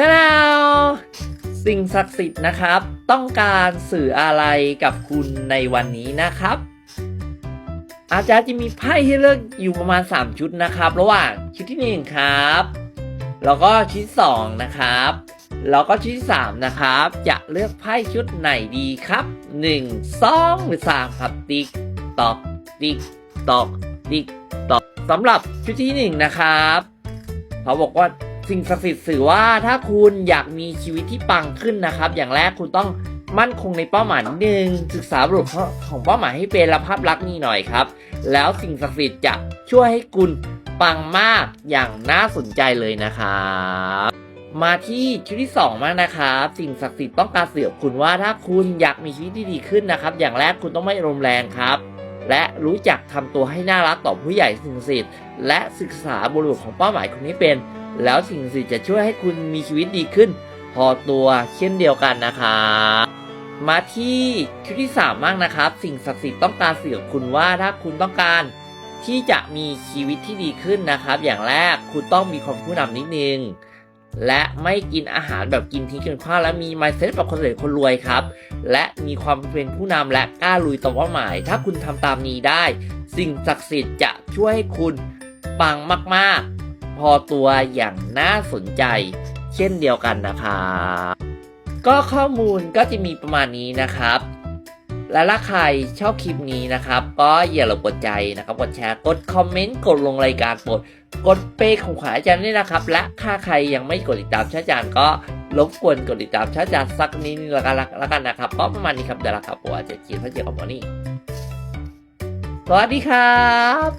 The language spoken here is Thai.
ดาวสิ่งศักดิ์สิทธิ์นะครับ ต้องการสื่ออะไรกับคุณในวันนี้นะครับ อาจารย์จะมีไพ่ให้เลือกอยู่ประมาณ 3 ชุดนะครับ ระหว่างชุดที่ 1 ครับ แล้วก็ชุดที่2นะครับ แล้วก็ชุดที่3นะครับ จะเลือกไพ่ชุดไหนดีครับ 1 2 หรือ 3 ครับ ติ๊กตอกติ๊กตอกติ๊กตอกสำหรับชุดที่ 1 นะครับ เขาบอกว่า สิ่งศักดิ์สิทธิ์สื่อว่าถ้าคุณอยากมีชีวิตที่ปังขึ้นนะครับ อย่างแรกคุณต้องมั่นคงในเป้าหมายนิดนึงศึกษาบทของเป้าหมายให้เป็นและภาพลักษณ์นี่หน่อยครับ แล้วสิ่งศักดิ์สิทธิ์จะช่วยให้คุณปังมากอย่างน่าสนใจเลยนะครับมาที่ชุดที่สองมากนะครับ สิ่งศักดิ์สิทธิ์ต้องการเสือกับคุณว่าถ้าคุณอยากมีชีวิตที่ดีขึ้นนะครับ อย่างแรกคุณต้องไม่อารมณ์แรงครับ และรู้จักทำตัวให้น่ารักต่อผู้ใหญ่สิ่งศักดิ์สิทธิ์และศึกษาบริบทของเป้าหมายคุณให้เป็น แล้วสิ่งศักดิ์สิทธิ์จะช่วยให้คุณมีชีวิตดีขึ้น พอตัวเช่นเดียวกันนะครับมาที่ชุดที่สามมากนะครับ สิ่งศักดิ์สิทธิ์ต้องการสื่อกับคุณว่าถ้าคุณต้องการที่จะมีชีวิตที่ดีขึ้นนะครับ อย่างแรกคุณต้องมีความผู้นำนิดนึง และไม่กินอาหารแบบกินทิ้งกินขว้างและมี mindset แบบคนรวยคนรวยครับ และมีความเป็นผู้นำและกล้าลุยต่อเป้าหมาย ถ้าคุณทำตามนี้ได้ สิ่งศักดิ์สิทธิ์จะช่วยให้คุณปังมากๆ พอตัวอย่างน่าสนใจ เช่นเดียวกันนะครับก็ข้อมูลก็จะมีประมาณนี้นะครับ และถ้าใครชอบคลิปนี้นะครับ ก็อย่าลืมกดใจนะครับ กดแชร์ กดคอมเมนต์ กดลงรายการโปรดกดเปย์ของขวัญอาจารย์ด้วยนะครับ และถ้าใครยังไม่กดติดตามช่องอาจารย์ก็รบกวนกดติดตามช่องอาจารย์สักนิดนึงล้วกันล้วกันนะครับก็ประมาณนี้ครับเดี๋ยวละครับผมอาจารย์จีนพระเจ้ากับหมอนี่สวัสดีครับ